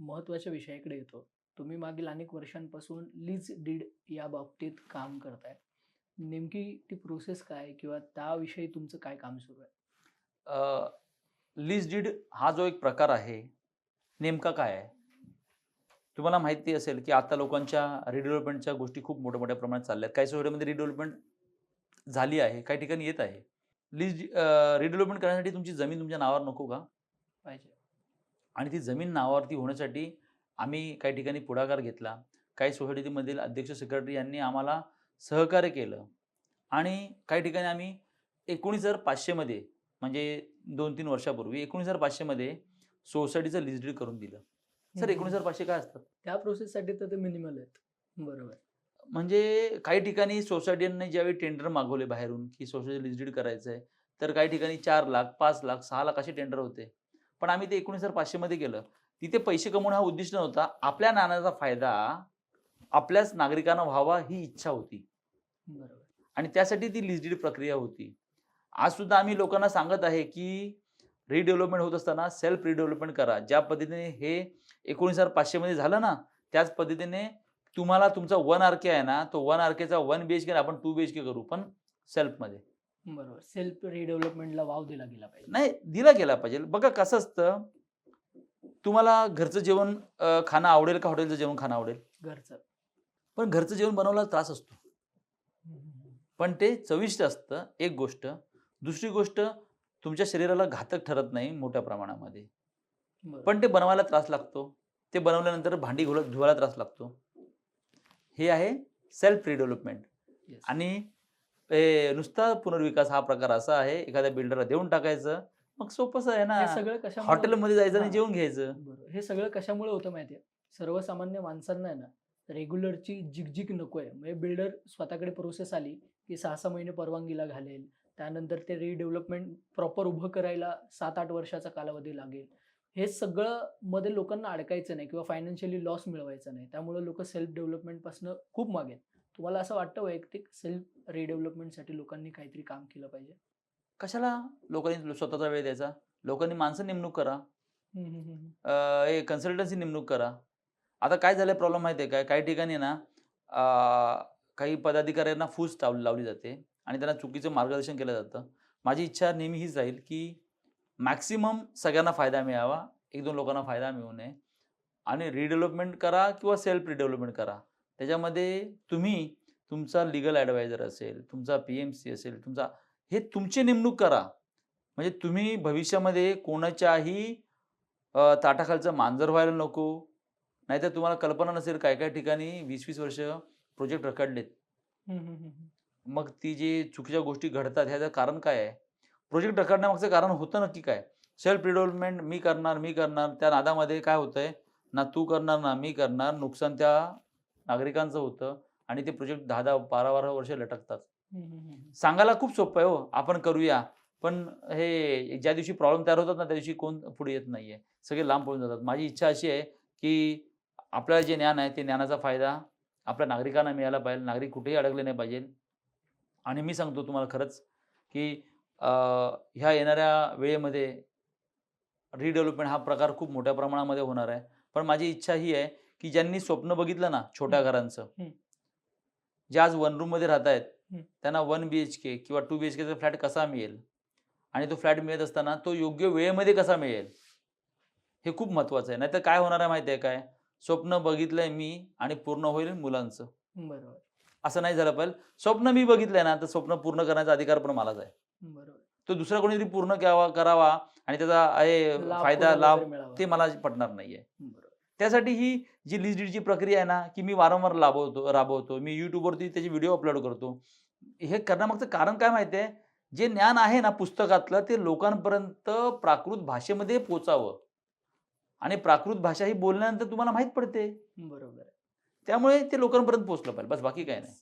महत्त्वाच्या विषयाकडे येतो. तुम्ही मागील अनेक वर्षांपासून लीज डीड या बाबतीत काम करताय. नेमकी ती प्रोसेस काय किंवा त्याविषयी तुमचं काय काम सुरू आहे? लीज डीड हा जो एक प्रकार आहे नेमका काय आहे? तुम्हाला माहिती असेल की आता लोकांच्या रिडेव्हलपमेंटच्या गोष्टी खूप मोठ्या मोठ्या प्रमाणात चालल्या आहेत. काही सोसायटीमध्ये रिडेव्हलपमेंट झाली आहे काही ठिकाणी येत आहे. लीज रिडेव्हलपमेंट करण्यासाठी तुमची जमीन तुमच्या नावावर नको का? पाहिजे. आणि ती जमीन नावावरती होण्यासाठी आम्ही काही ठिकाणी पुढाकार घेतला. काही सोसायटीमधील अध्यक्ष सेक्रेटरी यांनी आम्हाला सहकार्य केलं. आणि काही ठिकाणी आम्ही एकोणीस हजार पाचशेमध्ये म्हणजे दोन तीन वर्षापूर्वी एकोणीस हजार पाचशेमध्ये सोसायटीचं लिस्ट डीड करून दिलं. सर. एकोणीस हजार पाचशे काय असतात? त्या प्रोसेससाठी तर ते मिनिमल आहेत. बरोबर. म्हणजे काही ठिकाणी सोसायटीने ज्यावेळी टेंडर मागवले बाहेरून की सोसायटी लिस्ट डीड करायचं आहे तर काही ठिकाणी चार लाख पाच लाख सहा लाख असे टेंडर होते. पण आम्ही ते एकोणीस हजार पाचशेमध्ये केलं तिथे पैसे कमवणं हा उद्दिष्ट नव्हता. आपल्या नाण्याचा फायदा आपल्याच नागरिकांना व्हावा ही इच्छा होती. बरोबर. आणि त्यासाठी ती डीड प्रक्रिया होती. आज सुद्धा आम्ही लोकांना सांगत आहे की रिडेव्हलपमेंट होत असताना सेल्फ रिडेव्हलपमेंट करा. ज्या पद्धतीने हे एकोणीस हजार पाचशेमध्ये झालं ना त्याच पद्धतीने तुम्हाला तुमचा वन आर के आहे ना तो वन आर केचा वन बी एच के आपण टू बी एच के करू पण सेल्फमध्ये बरोबर. सेल्फ रिडेव्हलपमेंटला वाव दिला गेला पाहिजे. नाही दिला गेला पाहिजे. बघा कसं असतं तुम्हाला घरचं जेवण अं, खाणं आवडेल का हॉटेलचं जेवण खाणं आवडेल? घरचं. पण घरचं जेवण बनवला त्रास असतो. पण ते चविष्ट असतं एक गोष्ट. दुसरी गोष्ट तुमच्या शरीराला घातक ठरत नाही मोठ्या प्रमाणामध्ये. पण ते बनवायला त्रास लागतो. ते बनवल्यानंतर भांडी धुला धुवायला त्रास लागतो. हे आहे सेल्फ रिडेव्हलपमेंट. Yes. आणि ए, नुसता पुनर्विकास हा प्रकार असा आहे एखाद्या बिल्डरला देऊन टाकायचं मग सोपंच आहे ना. हे सगळं कशामुळे हॉटेलमध्ये जायचं आणि. जेवून घ्यायचं. बरोबर हे सगळं कशामुळे होतं माहितीये सर्वसामान्य माणसांना आहे ना रेग्युलरची जिगजिग नको आहे. म्हणजे बिल्डर स्वतःकडे प्रोसेस आली की सहा सहा महिने परवानगीला घालेल. त्यानंतर ते रिडेव्हलपमेंट प्रॉपर उभं करायला सात आठ वर्षाचा कालावधी लागेल. हे सगळं मध्ये लोकांना अडकायचं नाही किंवा फायनान्शियली लॉस मिळवायचा नाही. त्यामुळे लोक सेल्फ डेव्हलपमेंटपासून खूप मागे आहेत. तुम्हाला असं वाटतं वैयक्तिक सेल्फ रिडेव्हलपमेंटसाठी लोकांनी काहीतरी काम केलं पाहिजे? कशाला लोकांनी स्वतःचा वेळ द्यायचा? लोकांनी माणसं नेमणूक करा. हे कन्सल्टन्सी नेमणूक करा. आता काय झालं प्रॉब्लेम माहिती आहे काय काही ठिकाणी ना काही पदाधिकाऱ्यांना फूस लाव लावली जाते आणि त्यांना चुकीचं मार्गदर्शन केलं जातं. माझी इच्छा नेहमी हीच राहील की मॅक्सिमम सगळ्यांना फायदा मिळावा एक दोन लोकांना फायदा मिळू नये. आणि रिडेव्हलपमेंट करा किंवा सेल्फ रिडेव्हलपमेंट करा. त्याच्यामध्ये तुम्ही तुमचा लिगल ॲडवायझर असेल तुमचा पी एम सी असेल तुमचा हे तुमची नेमणूक करा. म्हणजे तुम्ही भविष्यामध्ये कोणाच्याही ताटाखालचं मांजर व्हायला नको. नाहीतर तुम्हाला कल्पना नसेल काय काय ठिकाणी वीस वीस वर्ष प्रोजेक्ट रखडलेत. मग ती जे चुकीच्या गोष्टी घडतात ह्याचं कारण काय आहे? प्रोजेक्ट रखडण्यामागचं कारण होतं नक्की काय? सेल्फ रिडेव्हलपमेंट मी करणार मी करणार. त्या नादामध्ये काय होतंय? ना तू करणार ना मी करणार. नुकसान त्या नागरिकांचं होतं आणि ते प्रोजेक्ट दहा दहा बारा बारा वर्ष लटकतात. सांगायला खूप सोपं आहे हो आपण करूया. पण हे ज्या दिवशी प्रॉब्लेम तयार होतात ना त्या दिवशी कोण पुढे येत नाहीये. सगळे लांब पळून जातात. माझी इच्छा अशी आहे की आपल्याला जे ज्ञान आहे ते ज्ञानाचा फायदा आपल्या नागरिकांना मिळायला पाहिजे. नागरिक कुठेही अडकले नाही पाहिजे. आणि मी सांगतो तुम्हाला खरंच की ह्या येणाऱ्या वेळेमध्ये रिडेव्हलपमेंट हा प्रकार खूप मोठ्या प्रमाणामध्ये होणार आहे. पण माझी इच्छा ही आहे की ज्यांनी स्वप्न बघितलं ना छोट्या घरांचं. जे आज वन रूममध्ये राहत आहेत. त्यांना वन बी एच के किंवा टू बी एच केचा फ्लॅट कसा मिळेल? आणि तो फ्लॅट मिळत असताना तो योग्य वेळेमध्ये कसा मिळेल? हे खूप महत्त्वाचं आहे. नाहीतर काय होणार आहे माहिती आहे काय? स्वप्न बघितलंय मी आणि पूर्ण होईल मुलांचं. बरोबर. असं नाही झालं पाहिजे. स्वप्न मी बघितलंय ना तर स्वप्न पूर्ण करण्याचा अधिकार पण मलाच आहे. बरोबर. तो दुसरा कोणीतरी पूर्ण करावा करावा आणि त्याचा फायदा लाभ. ते मला पटणार नाहीये. त्यासाठी ही जी लिस्ट डीडची प्रक्रिया आहे ना की मी वारंवार राबवतो राबवतो. मी युट्यूबवरती त्याचे व्हिडिओ अपलोड करतो. हे करण्यामागचं कारण काय माहिती आहे? जे ज्ञान आहे ना पुस्तकातलं ते लोकांपर्यंत प्राकृत भाषेमध्ये पोचावं. आणि प्राकृत भाषा ही बोलल्यानंतर तुम्हाला माहीत पडते. बरोबर आहे. त्यामुळे ते लोकांपर्यंत पोचलं पाहिजे. बस बाकी काय नाही.